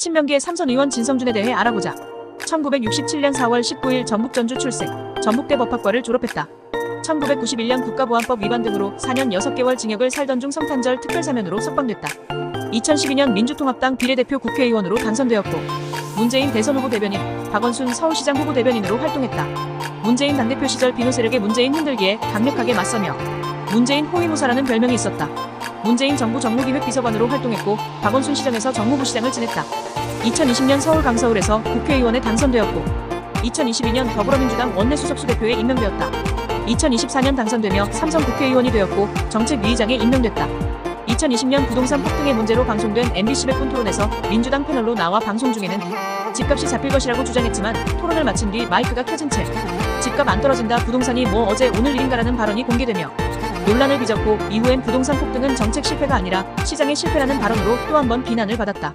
친명계의 삼선 의원 진성준에 대해 알아보자. 1967년 4월 19일 전북 전주 출생, 전북대 법학과를 졸업했다. 1991년 국가보안법 위반 등으로 4년 6개월 징역을 살던 중 성탄절 특별사면으로 석방됐다. 2012년 민주통합당 비례대표 국회의원으로 당선되었고 문재인 대선 후보 대변인, 박원순 서울시장 후보 대변인으로 활동했다. 문재인 당대표 시절 비노 세력의 문재인 흔들기에 강력하게 맞서며 문재인 호위무사라는 별명이 있었다. 문재인 정부 정무기획 비서관으로 활동했고 박원순 시장에서 정무부 시장을 지냈다. 2020년 서울 강서울에서 국회의원에 당선되었고 2022년 더불어민주당 원내수석수 대표에 임명되었다. 2024년 당선되며 삼성 국회의원이 되었고 정책위의장에 임명됐다. 2020년 부동산 폭등의 문제로 방송된 MBC 백분 토론에서 민주당 패널로 나와 방송 중에는 집값이 잡힐 것이라고 주장했지만 토론을 마친 뒤 마이크가 켜진 채 집값 안 떨어진다 부동산이 뭐 어제 오늘 일인가라는 발언이 공개되며 논란을 빚었고 이후엔 부동산 폭등은 정책 실패가 아니라 시장의 실패라는 발언으로 또 한 번 비난을 받았다.